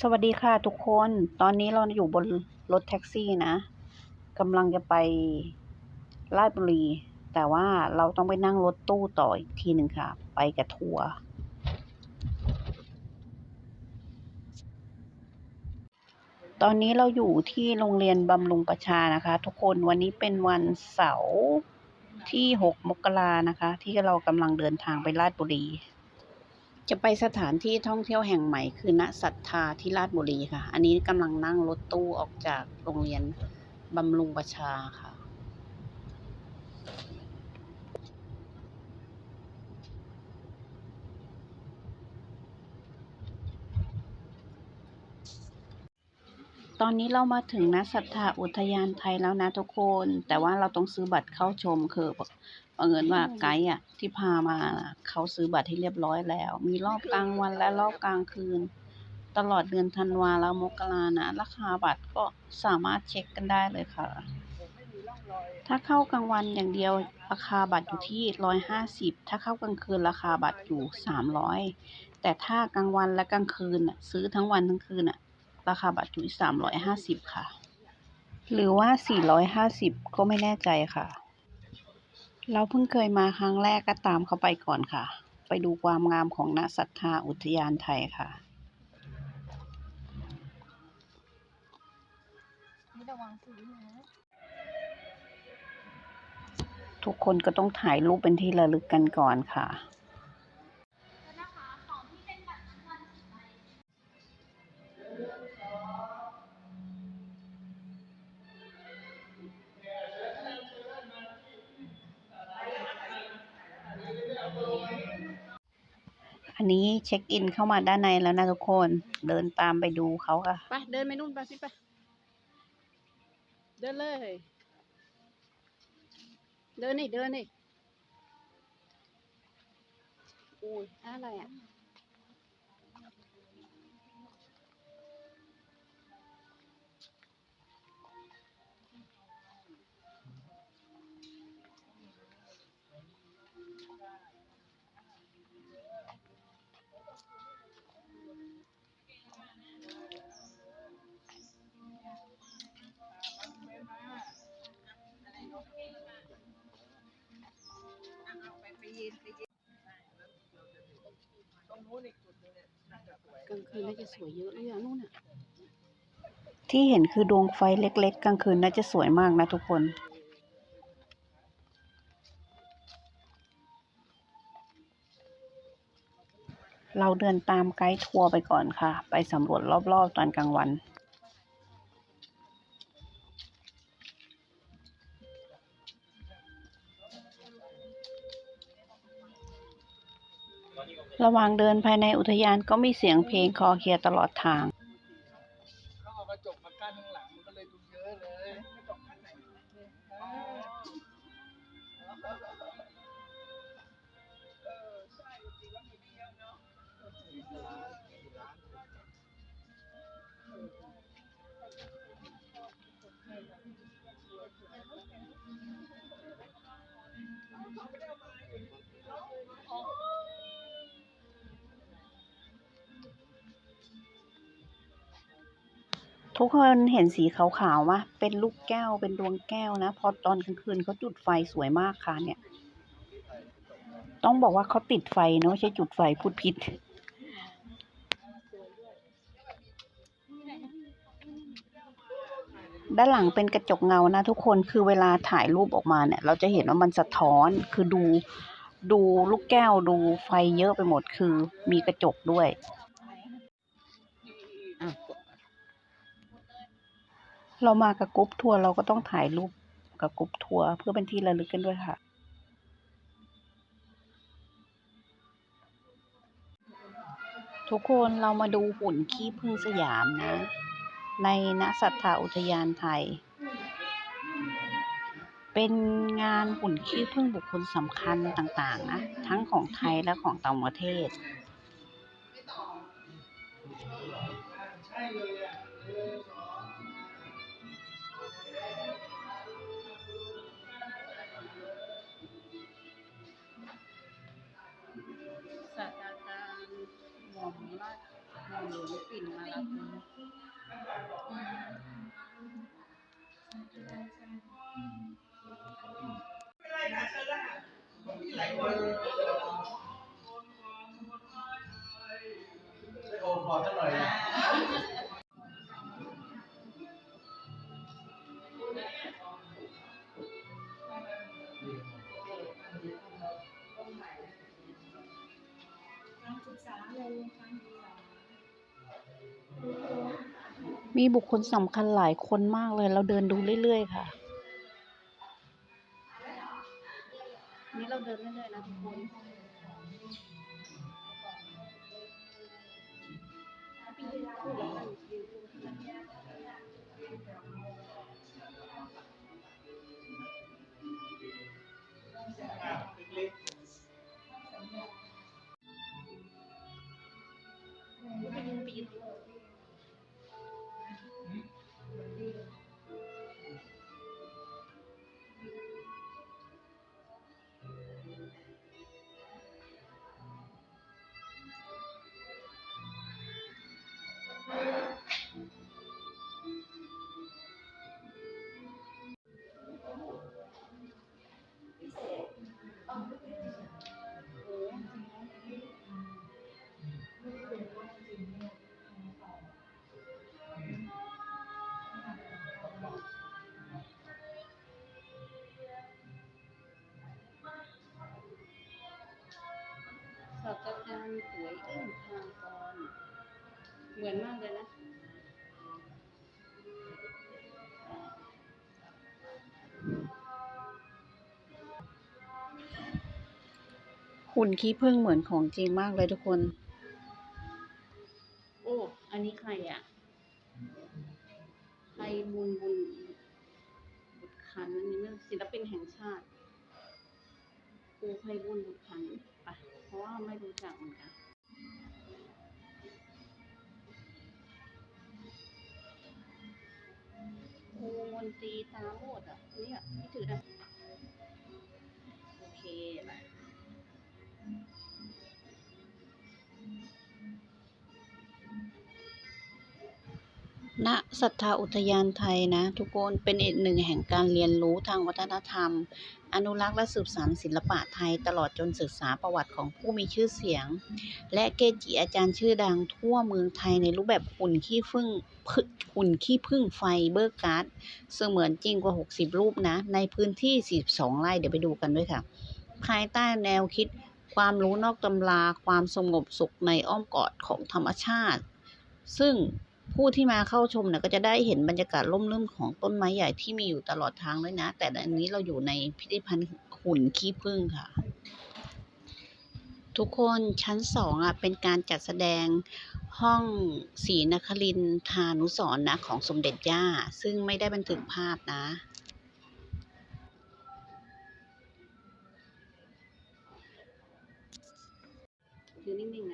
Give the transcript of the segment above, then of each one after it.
สวัสดีค่ะทุกคน ตอนนี้เราอยู่บนรถแท็กซี่นะกำลังจะไปราชบุรี แต่ว่าเราต้องไปนั่งรถตู้ต่ออีกทีหนึ่งค่ะ ไปกับทัวร์ ตอนนี้เราอยู่ที่โรงเรียนบำรุงประชานะคะ ทุกคน วันนี้เป็นวันเสาร์ที่ 6 มกรานะคะ ที่เรากำลังเดินทางไปราชบุรี จะไปสถานที่ท่องเที่ยวแห่งใหม่คือณศรัทธาที่ราชบุรีค่ะ อันนี้กำลังนั่งรถตู้ออกจากโรงเรียนบำรุงประชาค่ะ ตอนนี้เรามาถึงณศรัทธาอุทยานไทยแล้วนะทุกคน แต่ว่าเราต้องซื้อบัตรเข้าชมคือ บังเอิญว่าไกด์อะที่พามาน่ะเขาซื้อบัตรให้เรียบร้อยแล้ว มีรอบกลางวันและรอบกลางคืน ตลอดเดือนธันวาแล้วมกรานะ ราคาบัตรก็สามารถเช็คกันได้เลยค่ะ ถ้าเข้ากลางวันอย่างเดียวราคาบัตรอยู่ที่ร้อยห้าสิบถ้าเข้ากลางคืนราคาบัตรอยู่สามร้อยแต่ถ้ากลางวันและกลางคืนน่ะซื้อทั้งวันทั้งคืนน่ะราคาบัตรอยู่ที่สามร้อยห้าสิบค่ะ หรือว่าสี่ร้อยห้าสิบก็ไม่แน่ใจค่ะ เราเพิ่งเคยมาครั้งแรกก็ตามเขาไปก่อนค่ะ ไปดูความงามของณศรัทธาอุทยานไทยค่ะนี่ระวังซื้อนะทุกคนก็ต้องถ่ายรูปเป็นที่ระลึกกันก่อนค่ะ เช็คอินเข้ามาด้านในแล้วนะทุกคน เดินตามไปดูเขาค่ะ ไปเดินไปนู่นไปสิไป เดินเลย เดินนี่เดินนี่อุ้ยอะไรอะ กลางคืนน่าจะสวยเยอะเลยอะนู่นอะที่เห็นคือดวงไฟเล็ก ๆ กลางคืนน่าจะสวยมากนะทุกคนเราเดินตามไกด์ทัวร์ไปก่อนค่ะ ไปสำรวจรอบๆตอนกลางวัน ระหว่างเดินภายในอุทยานก็มีเสียงเพลงคลอเคลียร์ตลอดทาง ทุกคนเห็นสีขาวๆไหมเป็นลูกแก้ว เป็นดวงแก้วนะ พอตอนกลางคืนเขาจุดไฟสวยมากค่ะเนี่ย ต้องบอกว่าเขาติดไฟเนอะไม่ใช่จุดไฟพูดผิด ด้านหลังเป็นกระจกเงานะ ทุกคน คือเวลาถ่ายรูปออกมาเนี่ย เราจะเห็นว่ามันสะท้อน คือดู ดูลูกแก้ว ดูไฟเยอะไปหมด คือมีกระจกด้วย เรามากับกรุ๊ปทัวร์เราก็ต้องถ่ายรูปกับกรุ๊ปทัวร์เพื่อเป็นที่ระลึกกันด้วยค่ะ ทุกคนเรามาดูหุ่นขี้ผึ้งสยามนะ ในณศรัทธาอุทยานไทย เป็นงานหุ่นขี้ผึ้งบุคคลสำคัญต่างๆนะ ทั้งของไทยและของต่างประเทศใช่เลย มีบุคคลสำคัญหลายคนมากเลย เราเดินดูเรื่อยๆค่ะ สตราจารย์สวยอึ้งทางตอนเหมือนมากเลยนะหุ่นขี้ผึ้งเหมือนของจริงมากเลยทุกคน ณศรัทธาอุทยานไทยนะ ทุกคนเป็นอีกหนึ่งแห่งการเรียนรู้ทางวัฒนธรรม อนุรักษ์และสืบสานศิลปะไทยตลอดจนศึกษาประวัติของผู้มีชื่อเสียง และเกจิอาจารย์ชื่อดังทั่วเมืองไทยในรูปแบบหุ่นขี้ผึ้งหุ่นขี้ผึ้งไฟเบอร์การ์ดเสมือนจริงกว่า 60 รูปนะ ในพื้นที่ 42 ไร่เดี๋ยวไปดูกันด้วยค่ะ ภายใต้แนวคิดความรู้นอกตำราความสงบสุขในอ้อมกอดของธรรมชาติ ซึ่ง ผู้ที่มาเข้าชมเนี่ยก็จะได้เห็นบรรยากาศร่มรื่นของต้นไม้ใหญ่ที่มีอยู่ตลอดทางด้วยนะ แต่อันนี้เราอยู่ในพิพิธภัณฑ์หุ่นขี้ผึ้งค่ะ ทุกคนชั้นสองอะเป็นการจัดแสดงห้องศรีนครินทานุสรณ์นะของสมเด็จย่า ซึ่งไม่ได้บันทึกภาพนะยืนนิ่งๆนะ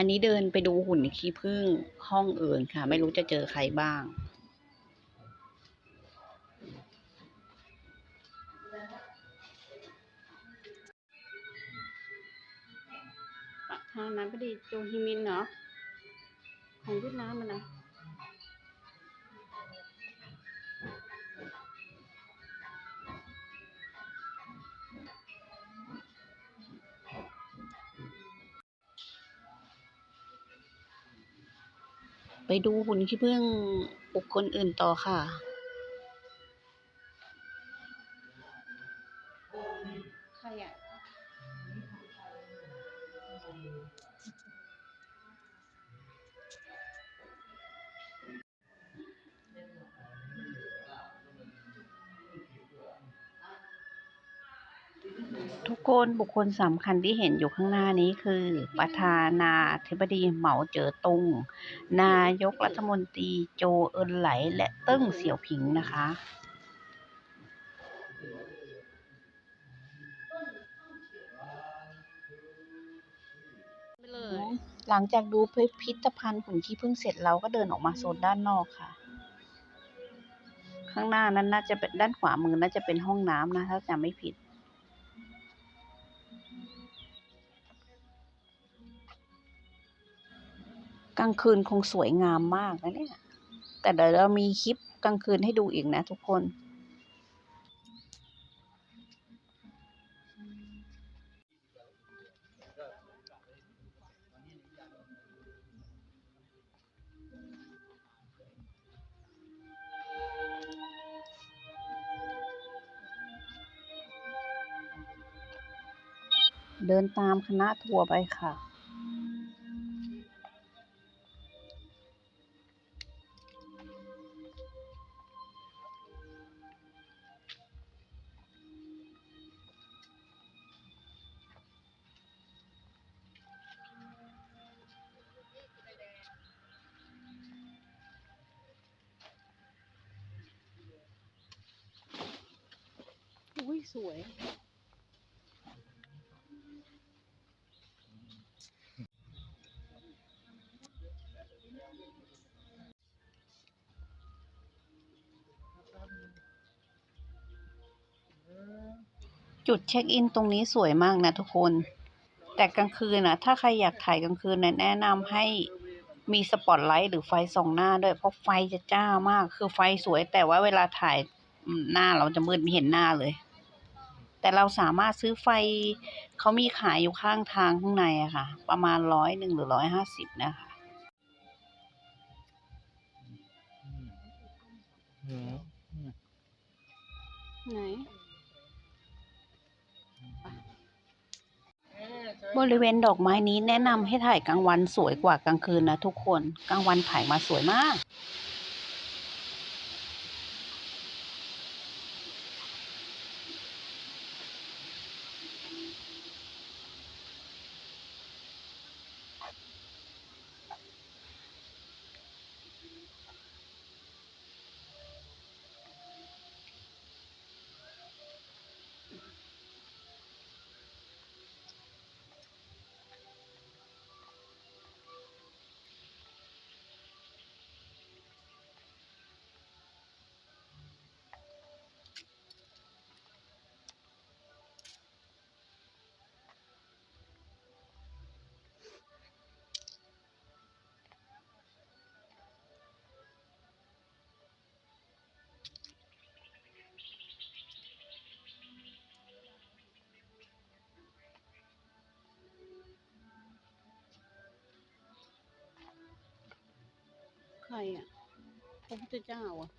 อันนี้เดินไปดูหุ่นขี้ผึ้งห้องอื่นค่ะ ไม่รู้จะเจอใครบ้างประธานพอดีโจฮิมินเนาะของเวียดนามมันนะ ไปดูหุ่นขี้ผึ้งบุคคลอื่นต่อค่ะ คนบุคคลสำคัญที่เห็นอยู่ข้างหน้านี้คือ ประธานาธิบดีเหมาเจ๋อตุง นายกรัฐมนตรีโจเอินไหล และเติ้งเสี่ยวผิงนะคะไปเลยหลังจากดูพิพิธภัณฑ์หุ่นขี้ผึ้งเสร็จเราก็เดินออกมาโซนด้านนอกค่ะ ข้างหน้านั้นน่าจะเป็นด้านขวามือน่าจะเป็นห้องน้ำนะ ถ้าจำไม่ผิด กลางคืนคงสวยงามมากนะเนี่ย แต่เดี๋ยวเรามีคลิปกลางคืนให้ดูอีกนะทุกคน เดินตามคณะทัวร์ไปค่ะ สวย จุดเช็คอินตรงนี้สวยมากนะทุกคน แต่กลางคืนนะถ้าใครอยากถ่ายกลางคืนนะแนะนำให้มีสปอตไลท์หรือไฟส่องหน้าด้วย เพราะไฟจะจ้ามาก คือไฟสวยแต่ว่าเวลาถ่ายหน้าเราจะมืดไม่เห็นหน้าเลย แต่เราสามารถซื้อไฟเขามีขายอยู่ข้างทางข้างในอะค่ะ ประมาณร้อยหนึ่งหรือร้อยห้าสิบนะคะไหนบริเวณดอกไม้นี้แนะนำให้ถ่ายกลางวันสวยกว่ากลางคืนนะทุกคน กลางวันถ่ายมาสวยมาก อะพระพุทธเจ้าอะ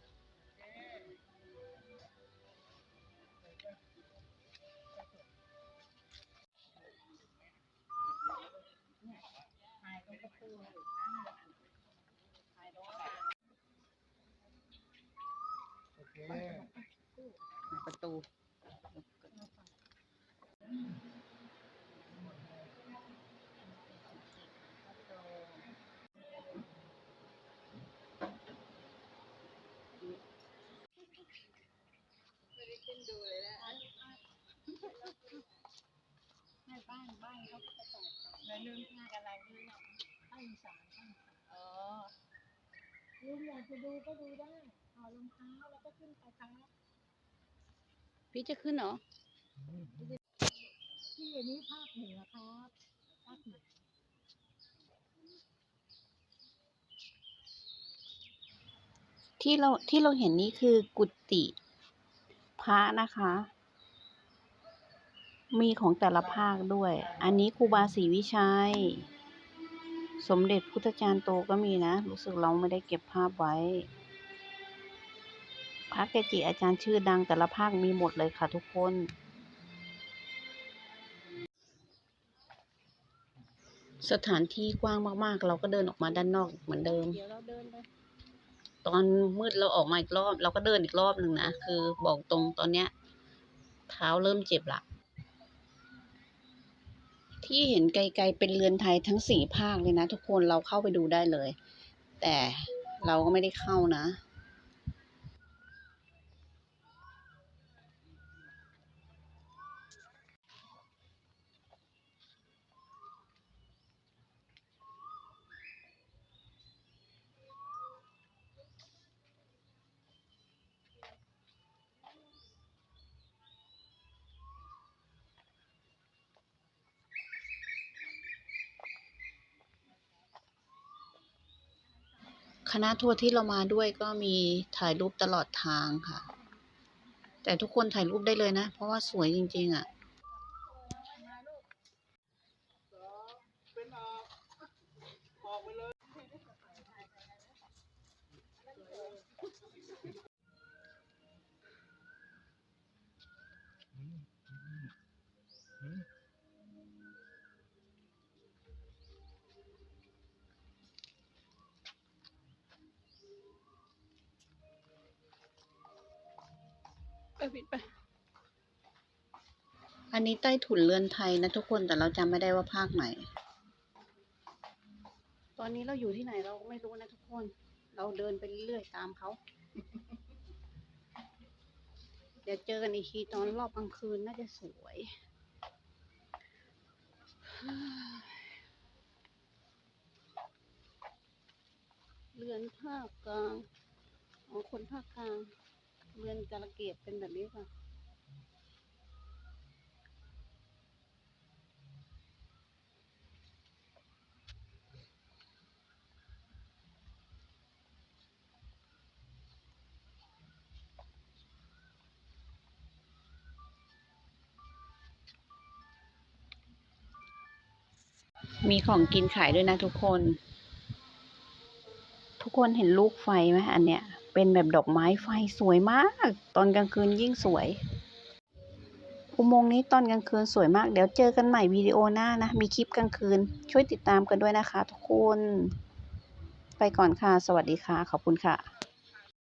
โดูเลยนะไม่บ้านบ้านเขาไปใส่แล้วนึ่องหน้ากับเราด้วยนะภาวอีสานภาคอีสานอ๋อลุงอยากจะดูก็ดูได้ถอดรองเท้าแล้วก็ขึ้นไปครับพี่จะขึ้นเหรอที่อันนี้ภาคเหนือครับภาคเหนือที่เราที่เราเห็นนี้คือกุฏิ พระนะคะ มีของแต่ละภาคด้วย อันนี้ครูบาศรีวิชัย สมเด็จพุทธจารย์โตก็มีนะ รู้สึกเราไม่ได้เก็บภาพไว้ พระเกจิอาจารย์ชื่อดังแต่ละภาคมีหมดเลยค่ะทุกคนสถานที่กว้างมาก ๆ เราก็เดินออกมาด้านนอกเหมือนเดิม เดี๋ยวเราเดินไป ตอนมืดเราออกมาอีกรอบ เราก็เดินอีกรอบหนึ่งนะ คือบอกตรงตอนเนี้ย เท้าเริ่มเจ็บละ ที่เห็นไกลๆเป็นเรือนไทยทั้งสี่ภาคเลยนะ ทุกคนเราเข้าไปดูได้เลย แต่เราก็ไม่ได้เข้านะ คณะทัวร์ที่เรามาด้วยก็มีถ่ายรูปตลอดทางค่ะ แต่ทุกคนถ่ายรูปได้เลยนะ เพราะว่าสวยจริง ๆอะป็นออกออกไปเลย ไปปิดไป อันนี้ใต้ถุนเรือนไทยนะทุกคนแต่เราจำไม่ได้ว่าภาคไหน ตอนนี้เราอยู่ที่ไหนเราก็ไม่รู้นะทุกคน เราเดินไปเรื่อยๆตามเขา เดี๋ยวเจอกันอีกทีตอนรอบกลางคืนน่าจะสวยเรือนภาคกลาง อ๋อ คนภาคกลาง เรือนกาลเกตเป็นแบบนี้ค่ะ มีของกินขายด้วยนะทุกคน ทุกคนเห็นลูกไฟไหมอันเนี้ย เป็นแบบดอกไม้ไฟสวยมาก ตอนกลางคืนยิ่งสวย อุโมงค์นี้ตอนกลางคืนสวยมาก เดี๋ยวเจอกันใหม่วิดีโอหน้านะ มีคลิปกลางคืน ช่วยติดตามกันด้วยนะคะทุกคน ไปก่อนค่ะ สวัสดีค่ะ ขอบคุณค่ะ